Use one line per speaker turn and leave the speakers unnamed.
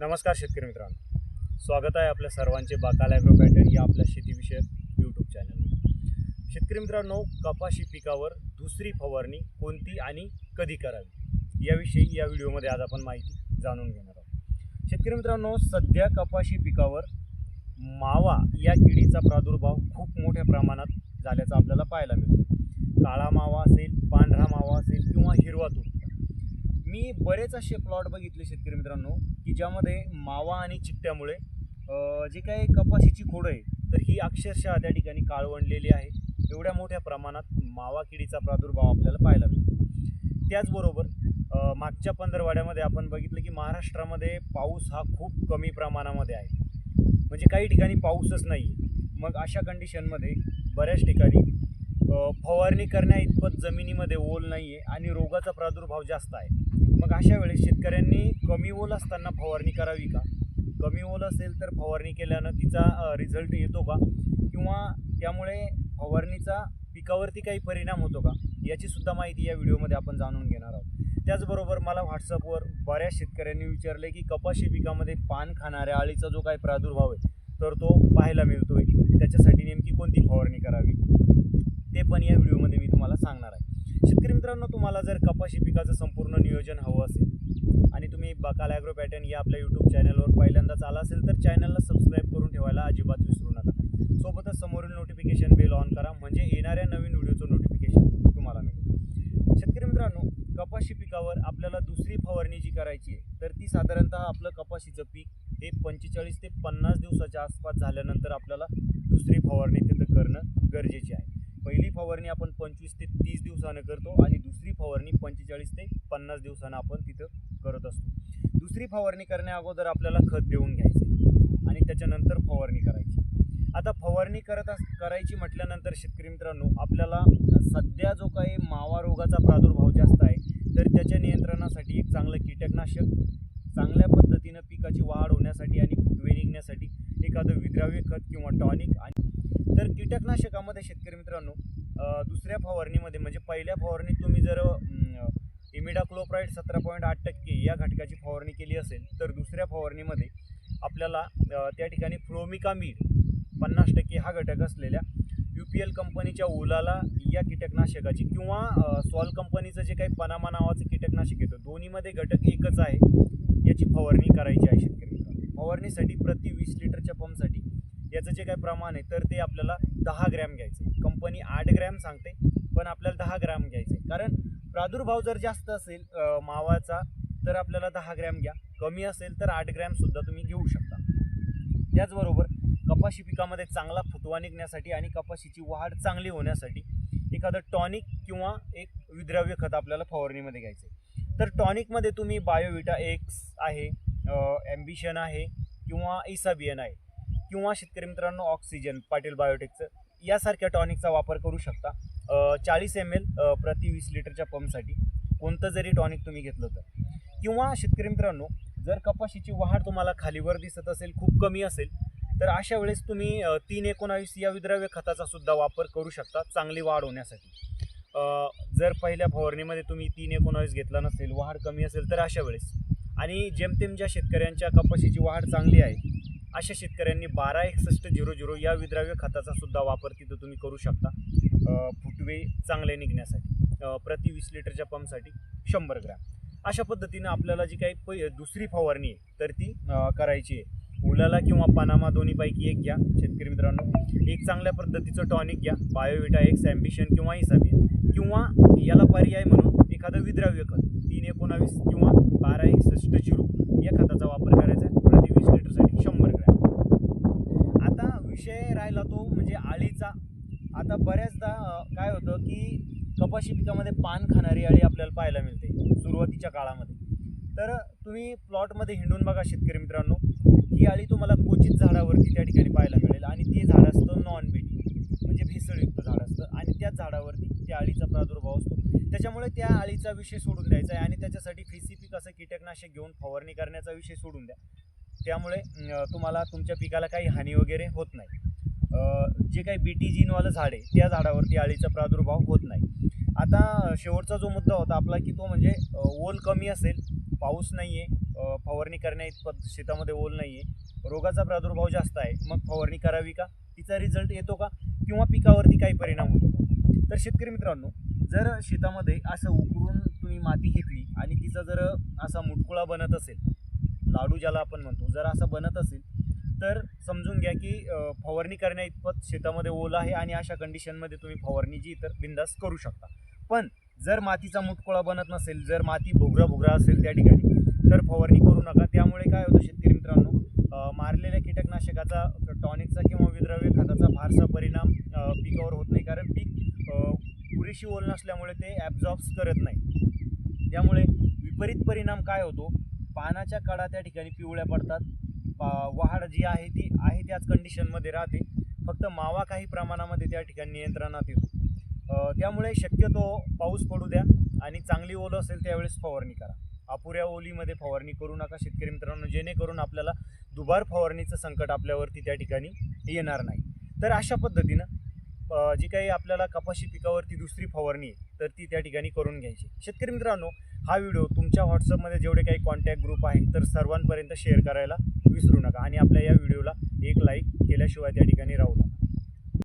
नमस्कार शेतकरी मित्रांनो. स्वागत आहे आपल्या सर्वांचे बाकाल ॲग्रो पॅटर्न या आपल्या शेतीविषयक यूट्यूब चॅनल शेतकरी मित्रांनो कपाशी पिकावर दुसरी फवारणी कोणती आणि कधी करावी? याविषयी या व्हिडिओमध्ये आज आपण माहिती जाणून घेणार आहोत. शेतकरी मित्रांनो सध्या कपाशी पिकावर मावा या किडीचा प्रादुर्भाव खूप मोठ्या प्रमाणात झाल्याचं आपल्याला पाहायला मिळतो. काळा मावा असेल पांढरा मावा असेल किंवा हिरवा तुटता मी बरेच असे प्लॉट बघितले शेतकरी मित्रांनो की ज्यामध्ये मावा आणि चिट्ट्यामुळे जे काही कपाशीची खोडं आहे तर ही अक्षरशः त्या ठिकाणी काळवंडलेली आहे. एवढ्या मोठ्या प्रमाणात मावा किडीचा प्रादुर्भाव आपल्याला पाहायला मिळतो. त्याचबरोबर मागच्या पंधरवाड्यामध्ये आपण बघितलं की महाराष्ट्रामध्ये पाऊस हा खूप कमी प्रमाणामध्ये आहे. म्हणजे काही ठिकाणी पाऊसच नाही मग अशा कंडिशनमध्ये बऱ्याच ठिकाणी फवारणी करण्या इतपत जमिनीमध्ये ओल नाही आहे आणि रोगाचा प्रादुर्भाव जास्त आहे. मग अशा वेळेस शेतकऱ्यांनी कमी ओल असताना फवारणी करावी का? कमी ओल असेल तर फवारणी केल्यानं तिचा रिझल्ट येतो का? किंवा त्यामुळे फवारणीचा पिकावरती काही परिणाम होतो का? याची सुद्धा माहिती या व्हिडिओमध्ये आपण जाणून घेणार आहोत. त्याचबरोबर मला व्हॉट्सअपवर बऱ्याच शेतकऱ्यांनी विचारले की कपाशी पिकामध्ये पान खाणाऱ्या अळीचा जो काही प्रादुर्भाव आहे तर तो पाहायला मिळतोय. त्याच्यासाठी नेमकी कोणती फवारणी करावी? ते पण या व्हिडिओमध्ये मी तुम्हाला सांगणार आहे. शेतकरी मित्रांनो तुम्हाला जर कपाशी पिकाचं संपूर्ण नियोजन हवं असेल आणि तुम्ही बकाल ॲग्रो पॅटर्न या आपल्या यूट्यूब चॅनलवर पहिल्यांदाच आला असेल तर चॅनलला सबस्क्राईब करून ठेवायला अजिबात विसरू नका. सोबतच समोरील नोटिफिकेशन बेल ऑन करा म्हणजे येणाऱ्या नवीन व्हिडिओचं नोटिफिकेशन तुम्हाला मिळेल. शेतकरी मित्रांनो कपाशी पिकावर आपल्याला दुसरी फवारणी जी करायची आहे तर ती साधारणतः आपलं कपाशीचं पीक हे पंचेचाळीस ते पन्नास दिवसाच्या आसपास झाल्यानंतर आपल्याला दुसरी फवारणी तिथं करणं गरजेचे आहे. पहिली फवारणी आपण पंचवीस ते तीस दिवसानं करतो आणि दुसरी फवारणी पंचेचाळीस ते पन्नास दिवसानं आपण तिथं करत असतो. दुसरी फवारणी करण्या अगोदर आपल्याला खत देऊन घ्यायचं आणि त्याच्यानंतर फवारणी करायची. आता फवारणी करत अस करायची म्हटल्यानंतर शेतकरी मित्रांनो आपल्याला सध्या जो काही मावा रोगाचा प्रादुर्भाव जास्त आहे तर त्याच्या नियंत्रणासाठी एक चांगलं कीटकनाशक चांगल्या पद्धतीनं पिकाची वाढ होण्यासाठी आणि फुटवे निघण्यासाठी एखादं विद्राव्य खत किंवा टॉनिक आणि तर कीटकनाशकामध्ये शेतकरी मित्रांनो दुसऱ्या फवारणीमध्ये म्हणजे पहिल्या फवारणीत तुम्ही जर इमिडाक्लोप्राईड सतरा पॉईंट आठ टक्के या घटकाची फवारणी केली असेल तर दुसऱ्या फवारणीमध्ये आपल्याला त्या ठिकाणी फ्लोमिकामीड पन्नास टक्के हा घटक असलेल्या यू पी एल कंपनीच्या ओलाला या कीटकनाशकाची किंवा सॉल कंपनीचं जे काही पनामा नावाचं कीटकनाशक येतं दोन्हीमध्ये घटक एकच आहे याची फवारणी करायची आहे शेतकरी फवारणीसाठी प्रति वीस लिटरच्या पंपसाठी याचं जे काही प्रमाण आहे तर ते आपल्याला दहा ग्रॅम घ्यायचं. आहे कंपनी आठ ग्रॅम सांगते पण आपल्याला दहा ग्रॅम घ्यायचं. आहे कारण प्रादुर्भाव जर जास्त असेल मावाचा तर आपल्याला दहा ग्रॅम घ्या. कमी असेल तर आठ ग्रॅमसुद्धा तुम्ही घेऊ शकता. त्याचबरोबर कपाशी पिकामध्ये चांगला फुटवा निघण्यासाठी आणि कपाशीची वाढ चांगली होण्यासाठी एखादं टॉनिक किंवा एक विद्राव्य खत आपल्याला फवारणीमध्ये घ्यायचं आहे तर टॉनिकमध्ये तुम्ही बायोविटा एक्स आहे ॲम्बिशन आहे किंवा इसाबियन आहे. किंवा शेतकरी मित्रांनो ऑक्सिजन पाटील बायोटेकचं यासारख्या टॉनिकचा वापर करू शकता. चाळीस एम एल प्रति वीस लिटरच्या पंपसाठी कोणतं जरी टॉनिक तुम्ही घेतलं तर. किंवा शेतकरी मित्रांनो जर कपाशीची वाढ तुम्हाला खालीवर दिसत असेल खूप कमी असेल तर अशा वेळेस तुम्ही तीन एकोणावीस या विद्राव्य खताचा सुद्धा वापर करू शकता चांगली वाढ होण्यासाठी. जर पहिल्या फवारणीमध्ये तुम्ही तीन एकोणावीस घेतला नसेल वाढ कमी असेल तर अशा वेळेस. आणि जेमतेम ज्या शेतकऱ्यांच्या कपाशीची वाढ चांगली आहे अशा शेतकऱ्यांनी बारा एकसष्ट झिरो झिरो या विद्राव्य खताचा सुद्धा वापर तिथं तुम्ही करू शकता. फुटवे चांगले निघण्यासाठी प्रति वीस लिटरच्या पंपसाठी शंभर ग्रॅम. अशा पद्धतीनं आपल्याला जी काही पै दुसरी फवारणी आहे तर ती करायची आहे. उलाला किंवा पनामा दोन्हीपैकी एक घ्या शेतकरी मित्रांनो. एक चांगल्या पद्धतीचं टॉनिक घ्या बायोविटा एक्स ॲम्बिशन किंवा इसाबियन किंवा याला पर्याय म्हणून एखादं विद्राव्य खत तीन एकोणावीस किंवा बारा एकसष्ट झिरो या खताचा वापर करायचा आहे प्रति वीस लिटरसाठी शंभर ग्रॅम आता विषय राहिला तो म्हणजे आळीचा आता बऱ्याचदा काय होतं की कपाशी पिकामध्ये पान खाणारी अळी आपल्याला पाहायला मिळते सुरुवातीच्या काळामध्ये. तर तुम्ही प्लॉटमध्ये हिंडून बघा शेतकरी मित्रांनो ही अळी तुम्हाला क्वचित झाडावरती त्या ठिकाणी पाहायला मिळेल आणि ते झाड असतं नॉन बीटी म्हणजे भेसळयुक्त झाड असतं आणि त्याच झाडावरती त्या अळीचा प्रादुर्भाव असतो. त्याच्यामुळे त्या अळीचा विषय सोडून द्यायचा आहे आणि त्याच्यासाठी फेसिफिक असं कीटकनाशक घेऊन फवारणी करण्याचा विषय सोडून द्या. त्यामुळे तुम्हाला तुमच्या पिकाला काही हानी वगैरे होत नाही. जे काही बीटी जीनवालं झाड आहे त्या झाडावरती अळीचा प्रादुर्भाव होत नाही. आता शेवटचा जो मुद्दा होता आपला की तो म्हणजे ओल कमी असेल पाऊस नाही आहे फवारणी करण्या इतपत शेतामध्ये ओल नाही आहे रोगाचा प्रादुर्भाव जास्त आहे मग फवारणी करावी का? तिचा रिझल्ट येतो का? किंवा पिकावरती काही परिणाम होतो का? तर शेतकरी मित्रांनो जर शेतामध्ये असं उकरून तुम्ही माती घेतली आणि तिचा जर असा मुटकुळा बनत असेल लाडू ज्याला आपण म्हणतो जर असा बनत असेल तर समजून घ्या की फवारणी करण्या इतपत शेतामध्ये ओलं आहे आणि अशा कंडिशनमध्ये तुम्ही फवारणी जी इतर बिंदास करू शकता. पण जर मातीचा मुटकुळा बनत नसेल जर माती भोगरा भोगरा असेल त्या ठिकाणी तर फवारणी करू नका. त्यामुळे काय होतं शेतकरी मित्रांनो मारलेल्या कीटकनाशकाचा टॉनिकचा किंवा विद्रव्य खताचा फारसा परिणाम पिकावर होत नाही. कारण पीक पुरेशी ओल नसल्यामुळे ते ॲब्झॉर्ब्स करत नाही. त्यामुळे विपरीत परिणाम काय होतो? पानाच्या कडा त्या ठिकाणी पिवळ्या पडतात. वहाड वाढ जी आहे ती आहे त्याच कंडिशनमध्ये राहते. फक्त मावा काही प्रमाणामध्ये त्या ठिकाणी नियंत्रणात येतो. त्यामुळे शक्यतो पाऊस पडू द्या आणि चांगली ओलं असेल त्यावेळेस फवारणी करा. अपुऱ्या ओलीमध्ये फवारणी करू नका शेतकरी मित्रांनो जेणेकरून आपल्याला दुबार फवारणीचं संकट आपल्यावरती त्या ठिकाणी येणार नाही. तर अशा पद्धतीनं जी काही आपल्याला कपाशी पिकावरती दुसरी फवारणी आहे तर ती त्या ठिकाणी करून घ्यायची. शेतकरी मित्रांनो हा व्हिडिओ तुमच्या व्हॉट्सअपमध्ये जेवढे काही कॉन्टॅक्ट ग्रुप आहे तर सर्वांपर्यंत शेअर करायला विसरू नका. आणि आपल्या या व्हिडिओला एक लाईक केल्याशिवाय त्या ठिकाणी राहू नका.